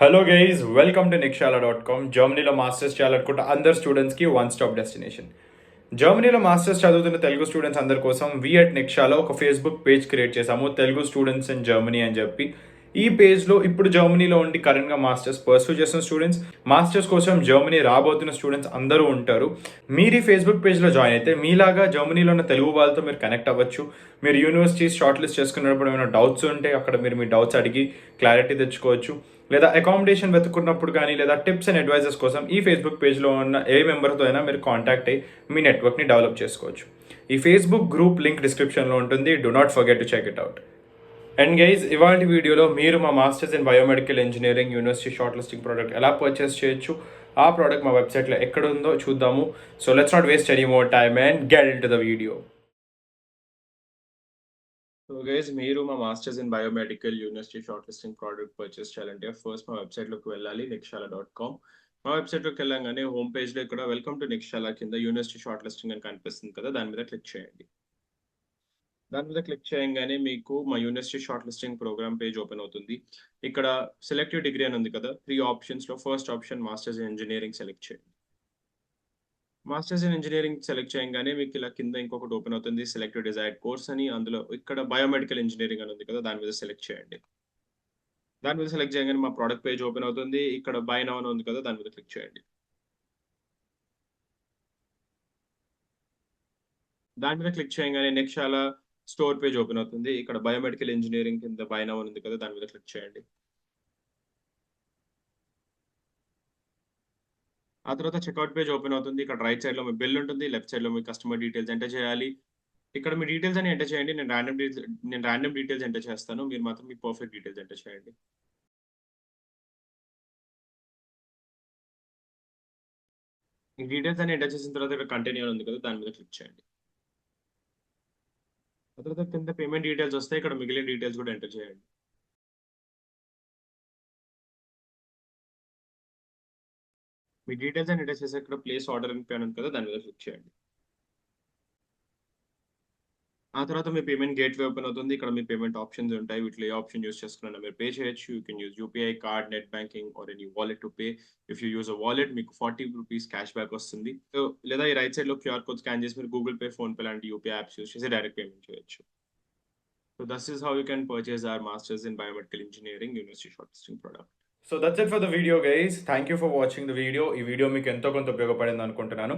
Hello guys welcome to Nikshala dot com జర్మనీలో masters చేయాలనుకుంటే అందరు స్టూడెంట్స్కి వన్ స్టాప్ డెస్టినేషన్ జర్మనీలో మాస్టర్స్ చదువుతున్న తెలుగు స్టూడెంట్స్ అందరి కోసం వి అట్ నిక్షాలో ఒక ఫేస్బుక్ పేజ్ క్రియేట్ చేశాము. తెలుగు స్టూడెంట్స్ ఇన్ జర్మనీ అని చెప్పి. ఈ పేజ్లో ఇప్పుడు జర్మనీలో ఉండి కరెంట్గా మాస్టర్స్ పర్సూ చేస్తున్న స్టూడెంట్స్ మాస్టర్స్ కోసం జర్మనీ రాబోతున్న స్టూడెంట్స్ అందరూ ఉంటారు. మీరు ఈ ఫేస్బుక్ పేజ్లో జాయిన్ అయితే మీలాగా జర్మనీలో ఉన్న తెలుగు వాళ్ళతో మీరు కనెక్ట్ అవ్వచ్చు. మీరు యూనివర్సిటీస్ షార్ట్ లిస్ట్ చేసుకున్నప్పుడు ఏమైనా డౌట్స్ ఉంటే అక్కడ మీరు మీ డౌట్స్ అడిగి క్లారిటీ తెచ్చుకోవచ్చు. లేదా అకామిడేషన్ వెతుకున్నప్పుడు కానీ లేదా టిప్స్ అండ్ అడ్వైజెస్ కోసం ఈ ఫేస్బుక్ పేజ్లో ఉన్న ఏ మెంబర్తో అయినా మీరు కాంటాక్ట్ అయ్యి మీ నెట్వర్క్ని డెవలప్ చేసుకోవచ్చు. ఈ ఫేస్బుక్ గ్రూప్ లింక్ డిస్క్రిప్షన్లో ఉంటుంది. Do not forget to check it out and guys ఇవాళ వీడియోలో మీరు మా masters in biomedical engineering university short listing product ఎలా పర్చేస్ చేయొచ్చు? ఆ ప్రోడక్ట్ మా వెబ్సైట్లో ఎక్కడ ఉందో చూద్దాము. So let's not waste any more time and get into the video so guys మీరు మా masters in biomedical university short listing product purchase చేయాలంటే ఫస్ట్ మా వెబ్సైట్లోకి వెళ్ళాలి నిక్షాల డాట్ కామ్ మా వెబ్సైట్లోకి వెళ్ళంగానే హోమ్ పేజ్లో ఇక్కడ వెల్కమ్ టు నిక్షాల కింద యూనివర్సిటీ షార్ట్ లిస్టింగ్ అని కనిపిస్తుంది కదా దాని మీద క్లిక్ చేయండి. దాని మీద క్లిక్ చేయగానే మీకు మా university short listing program page open అవుతుంది. ఇక్కడ సెలెక్టివ్ డిగ్రీ అని ఉంది కదా త్రీ ఆప్షన్స్లో first option masters in engineering select చేయండి. మాస్టర్స్ ఇన్ ఇంజనీరింగ్ సెలెక్ట్ చేయగానే మీకు ఇలా కింద ఇంకొకటి ఓపెన్ అవుతుంది సెలెక్ట్ డిజైర్డ్ కోర్స్ అని. అందులో ఇక్కడ బయోమెడికల్ ఇంజనీరింగ్ అని ఉంది కదా దాని మీద సెలెక్ట్ చేయండి. దాని మీద సెలెక్ట్ చేయగానే మా ప్రోడక్ట్ పేజ్ ఓపెన్ అవుతుంది. ఇక్కడ బై నౌ అని ఉంది కదా దాని మీద క్లిక్ చేయండి. దాని మీద క్లిక్ చేయగానే నెక్స్ట్ చాలా స్టోర్ పేజ్ ఓపెన్ అవుతుంది. ఇక్కడ బయోమెడికల్ ఇంజనీరింగ్ కింద బై నౌ అని ఉంది కదా దాని మీద క్లిక్ చేయండి. ఆ తర్వాత చెక్అవుట్ పేజ్ ఓపెన్ అవుతుంది. ఇక్కడ రైట్ సైడ్లో మీ బిల్ ఉంటుంది లెఫ్ట్ సైడ్లో మీ కస్టమర్ డీటెయిల్స్ ఎంటర్ చేయాలి. ఇక్కడ మీ డీటెయిల్స్ అని ఎంటర్ చేయండి. నేను ర్యాండమ్ డీటెయిల్స్ నేను ర్యాండమ్ డీటెయిల్స్ ఎంటర్ చేస్తాను. మీరు మాత్రం మీ పర్ఫెక్ట్ డీటెయిల్స్ ఎంటర్ చేయండి. ఈ డీటెయిల్స్ అని ఎంటర్ చేసిన తర్వాత ఇక్కడ కంటిన్యూ ఉంది కదా దాని మీద క్లిక్ చేయండి. ఆ తర్వాత కింద పేమెంట్ డీటెయిల్స్ వస్తాయి ఇక్కడ మిగిలిన డీటెయిల్స్ కూడా ఎంటర్ చేయండి. మీ డీటెయిల్స్ అని ఎంటర్ చేసి ఇక్కడ ప్లేస్ ఆర్డర్ అని పేరు ఉంది కదా దాని మీద క్లిక్ చేయండి. ఆ తర్వాత మీ పేమెంట్ గేట్ వే ఓపెన్ అవుతుంది. ఇక్కడ మీ పేమెంట్ ఆప్షన్స్ ఉంటాయి. వీటిలో ఏ ఆప్షన్ యూస్ చేసుకున్నా మీరు పే చేయొచ్చు. You can use UPI card net banking or any wallet to pay if you use a wallet మీకు ఫార్టీ రూపీస్ క్యాష్ బ్యాక్ వస్తుంది. సో లేదా ఈ రైట్ సైడ్లో క్యూఆర్ కోడ్ స్కాన్ చేసి మీరు గూగుల్ పే ఫోన్ పే లాంటి UPI apps use చేసి direct payment చేయొచ్చు. So this is how you can purchase our masters in biomedical engineering university short listing product so that's it for the video guys thank you for watching the video ఈ video మీకు ఎంతో కొంత ఉపయోగపడింది అనుకుంటున్నాను.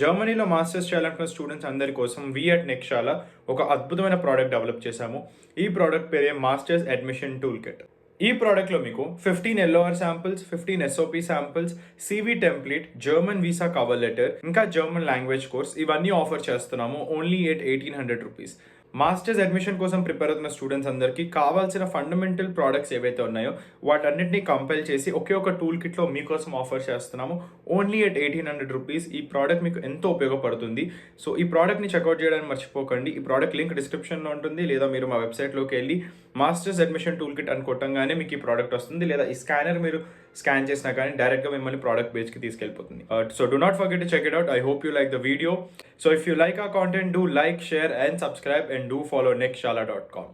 జర్మనీలో masters చేయాలనుకున్న students అందరి కోసం వి అట్ నెక్షాల ఒక అద్భుతమైన ప్రోడక్ట్ డెవలప్ చేశాము. ఈ ప్రోడక్ట్ పేరే మాస్టర్స్ అడ్మిషన్ టూల్ కిట్ ఈ ప్రోడక్ట్లో మీకు fifteen LOR samples fifteen SOP samples CV template German visa cover letter ఇంకా జర్మన్ లాంగ్వేజ్ కోర్స్ ఇవన్నీ ఆఫర్ చేస్తున్నాము. Only at eighteen hundred rupees masters admission కోసం ప్రిపేర్ అవుతున్న స్టూడెంట్స్ అందరికీ కావాల్సిన ఫండమెంటల్ ప్రోడక్ట్స్ ఏవైతే ఉన్నాయో వాటన్నిటిని కంపైల్ చేసి ఒకే ఒక టూల్ కిట్లో మీకోసం ఆఫర్ చేస్తున్నాము. Only at eighteen hundred rupees. ఈ ప్రోడక్ట్ మీకు ఎంతో ఉపయోగపడుతుంది. సో ఈ ప్రోడక్ట్ని చెక్అవుట్ చేయడానికి మర్చిపోకండి. ఈ ప్రోడక్ట్ లింక్ డిస్క్రిప్షన్లో ఉంటుంది. లేదా మీరు మా వెబ్సైట్లోకి వెళ్ళి మాస్టర్స్ అడ్మిషన్ టూల్ కిట్ అని కొట్టంగానే మీకు ఈ ప్రోడక్ట్ వస్తుంది. లేదా ఈ స్కానర్ మీరు స్కాన్ చేసినా కానీ డైరెక్ట్గా మిమ్మల్ని ప్రోడక్ట్ పేజ్కి తీసుకెళ్ళిపోతుంది. So do not forget to check it out I hope you like the video so if you like a content do like share and subscribe and do follow next dot com